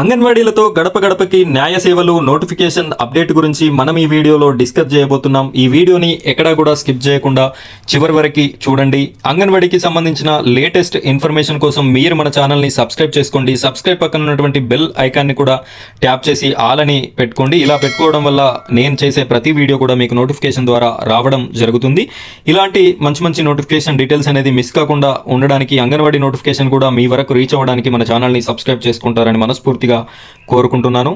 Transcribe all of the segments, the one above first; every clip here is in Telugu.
అంగన్వాడీలతో గడప గడపకి న్యాయ సేవలు నోటిఫికేషన్ అప్డేట్ గురించి మనం ఈ వీడియోలో డిస్కస్ చేయబోతున్నాం. ఈ వీడియోని ఎక్కడా కూడా స్కిప్ చేయకుండా చివరి వరకు చూడండి. అంగన్వాడీకి సంబంధించిన లేటెస్ట్ ఇన్ఫర్మేషన్ కోసం మీరు మన ఛానల్ని సబ్స్క్రైబ్ చేసుకోండి. సబ్స్క్రైబ్ పక్కన ఉన్నటువంటి బెల్ ఐకాన్ని కూడా ట్యాప్ చేసి ఆలని పెట్టుకోండి. ఇలా పెట్టుకోవడం వల్ల నేను చేసే ప్రతి వీడియో కూడా మీకు నోటిఫికేషన్ ద్వారా రావడం జరుగుతుంది. ఇలాంటి మంచి మంచి నోటిఫికేషన్ డీటెయిల్స్ అనేది మిస్ కాకుండా ఉండడానికి అంగన్వాడీ నోటిఫికేషన్ కూడా మీ వరకు రీచ్ అవ్వడానికి మన ఛానల్ని సబ్స్క్రైబ్ చేసుకుంటారని మనస్ఫూర్తి మనస్ఫూర్తిగా కోరుకుంటున్నాను.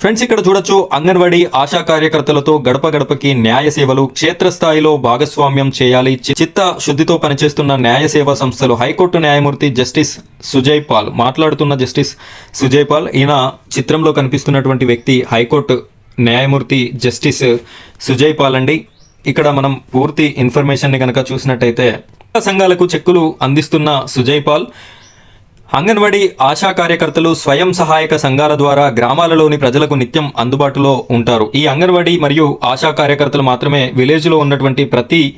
ఫ్రెండ్స్ ఇక్కడ చూడొచ్చు అంగన్వాడీ ఆశా కార్యకర్తలతో గడప గడపకి న్యాయ సేవలు క్షేత్రస్థాయిలో భాగస్వామ్యం చేయాలి. చిత్త శుద్ధితో పనిచేస్తున్న న్యాయ సేవా సంస్థలు హైకోర్టు న్యాయమూర్తి జస్టిస్ సుజయ్ పాల్ మాట్లాడుతున్న జస్టిస్ సుజయ్ పాల్. ఈయన చిత్రంలో కనిపిస్తున్నటువంటి వ్యక్తి హైకోర్టు న్యాయమూర్తి జస్టిస్ సుజయ్ పాల్ అండి. ఇక్కడ మనం పూర్తి ఇన్ఫర్మేషన్ని కనుక చూసినట్టయితే సంఘాలకు చెక్కులు అందిస్తున్న సుజయ్ పాల్. అంగన్వాడీ ఆశా కార్యకర్తలు స్వయం సహాయక సంఘాల ద్వారా గ్రామాలలోని ప్రజలకు నిత్యం అందుబాటులో ఉంటారు. ఈ అంగన్వాడీ మరియు ఆశా కార్యకర్తలు మాత్రమే విలేజ్లో ఉన్నటువంటి ప్రతి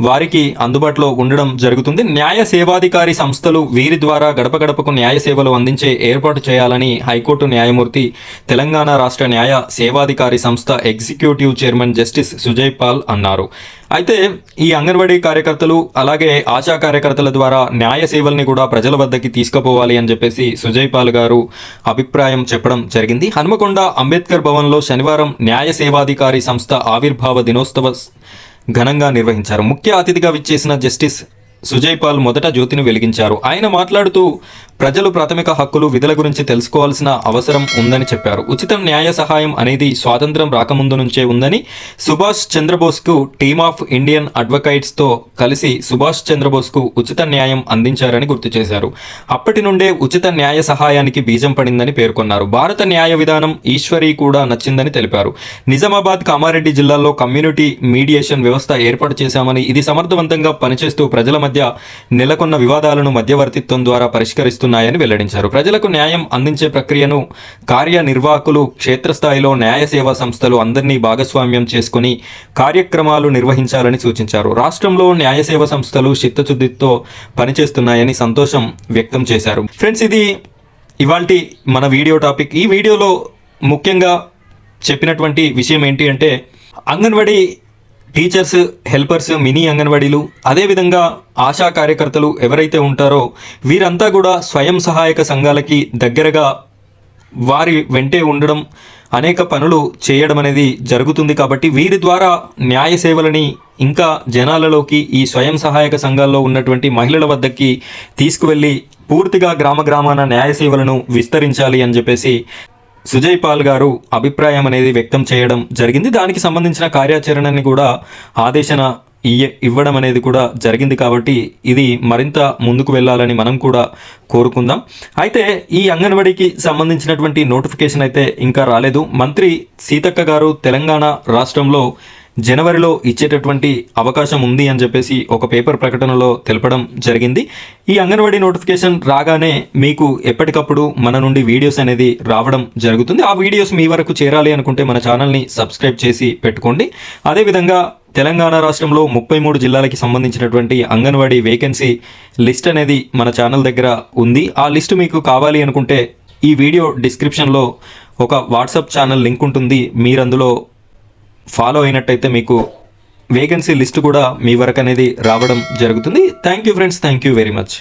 వారికి అందుబాటులో ఉండడం జరుగుతుంది. న్యాయ సేవాధికారి సంస్థలు వీరి ద్వారా గడప గడపకు న్యాయ సేవలు అందించే ఏర్పాటు చేయాలని హైకోర్టు న్యాయమూర్తి తెలంగాణ రాష్ట్ర న్యాయ సేవాధికారి సంస్థ executive chairman justice Sujoy Paul అన్నారు. అయితే ఈ అంగన్వాడీ కార్యకర్తలు అలాగే ఆశా కార్యకర్తల ద్వారా న్యాయ సేవల్ని కూడా ప్రజల వద్దకి తీసుకుపోవాలి అని చెప్పేసి సుజయ్ పాల్ గారు అభిప్రాయం చెప్పడం జరిగింది. హనుమకొండ అంబేద్కర్ భవన్లో శనివారం న్యాయ సేవాధికారి సంస్థ ఆవిర్భావ దినోత్సవ ఘనంగా నిర్వహించారు. ముఖ్య అతిథిగా విచ్చేసిన జస్టిస్ సుజయ్ పాల్ మొదట జ్యోతిని వెలిగించారు. ఆయన మాట్లాడుతూ ప్రజలు ప్రాథమిక హక్కులు విధుల గురించి తెలుసుకోవాల్సిన అవసరం ఉందని చెప్పారు. ఉచిత న్యాయ సహాయం అనేది స్వాతంత్రం రాకముందు నుంచే ఉందని సుభాష్ చంద్రబోస్కు టీమ్ ఆఫ్ ఇండియన్ అడ్వకైట్స్తో కలిసి సుభాష్ చంద్రబోస్కు ఉచిత న్యాయం అందించారని గుర్తు చేశారు. అప్పటి నుండే ఉచిత న్యాయ సహాయానికి బీజం పడిందని పేర్కొన్నారు. భారత న్యాయ విధానం ఈశ్వరి కూడా నచ్చిందని తెలిపారు. నిజామాబాద్ కామారెడ్డి జిల్లాల్లో కమ్యూనిటీ మీడియేషన్ వ్యవస్థ ఏర్పాటు చేశామని ఇది సమర్థవంతంగా పనిచేస్తూ ప్రజల మధ్య నెలకొన్న వివాదాలను మధ్యవర్తిత్వం ద్వారా పరిష్కరిస్తున్నాయని వెల్లడించారు. ప్రజలకు న్యాయం అందించే ప్రక్రియను కార్యనిర్వాహకులు క్షేత్రస్థాయిలో న్యాయ సేవా సంస్థలు అందరినీ భాగస్వామ్యం చేసుకుని కార్యక్రమాలు నిర్వహించాలని సూచించారు. రాష్ట్రంలో న్యాయ సేవా సంస్థలు చిత్తశుద్ధితో పనిచేస్తున్నాయని సంతోషం వ్యక్తం చేశారు. ఫ్రెండ్స్ ఇది ఇవాల్టి మన వీడియో టాపిక్. ఈ వీడియోలో ముఖ్యంగా చెప్పినటువంటి విషయం ఏంటి అంటే అంగన్వాడీ టీచర్స్ హెల్పర్స్ మినీ అంగన్వాడీలు అదేవిధంగా ఆశా కార్యకర్తలు ఎవరైతే ఉంటారో వీరంతా కూడా స్వయం సహాయక సంఘాలకి దగ్గరగా వారి వెంటే ఉండడం అనేక పనులు చేయడం అనేది జరుగుతుంది కాబట్టి వీరి ద్వారా న్యాయ సేవలని ఇంకా జనాలలోకి ఈ స్వయం సహాయక సంఘాల్లో ఉన్నటువంటి మహిళల వద్దకి తీసుకువెళ్ళి పూర్తిగా గ్రామ గ్రామాన న్యాయ సేవలను విస్తరించాలి అని చెప్పేసి సుజయ్ పాల్ గారు అభిప్రాయం అనేది వ్యక్తం చేయడం జరిగింది. దానికి సంబంధించిన కార్యాచరణని కూడా ఆదేశన ఇయ్య ఇవ్వడం అనేది కూడా జరిగింది కాబట్టి ఇది మరింత ముందుకు వెళ్ళాలని మనం కూడా కోరుకుందాం. అయితే ఈ అంగన్వాడీకి సంబంధించినటువంటి నోటిఫికేషన్ అయితే ఇంకా రాలేదు. మంత్రి సీతక్క గారు తెలంగాణ రాష్ట్రంలో జనవరిలో ఇచ్చేటటువంటి అవకాశం ఉంది అని చెప్పేసి ఒక పేపర్ ప్రకటనలో తెలపడం జరిగింది. ఈ అంగన్వాడీ నోటిఫికేషన్ రాగానే మీకు ఎప్పటికప్పుడు మన నుండి వీడియోస్ అనేది రావడం జరుగుతుంది. ఆ వీడియోస్ మీ వరకు చేరాలి అనుకుంటే మన ఛానల్ని సబ్స్క్రైబ్ చేసి పెట్టుకోండి. అదేవిధంగా తెలంగాణ రాష్ట్రంలో ముప్పై మూడు జిల్లాలకి సంబంధించినటువంటి అంగన్వాడీ వేకెన్సీ లిస్ట్ అనేది మన ఛానల్ దగ్గర ఉంది. ఆ లిస్ట్ మీకు కావాలి అనుకుంటే ఈ వీడియో డిస్క్రిప్షన్లో ఒక వాట్సాప్ ఛానల్ లింక్ ఉంటుంది. మీరు అందులో ఫాలో అయినట్టయితే మీకు వేకెన్సీ లిస్ట్ కూడా మీ వరకు అనేది రావడం జరుగుతుంది. Thank you friends thank you very much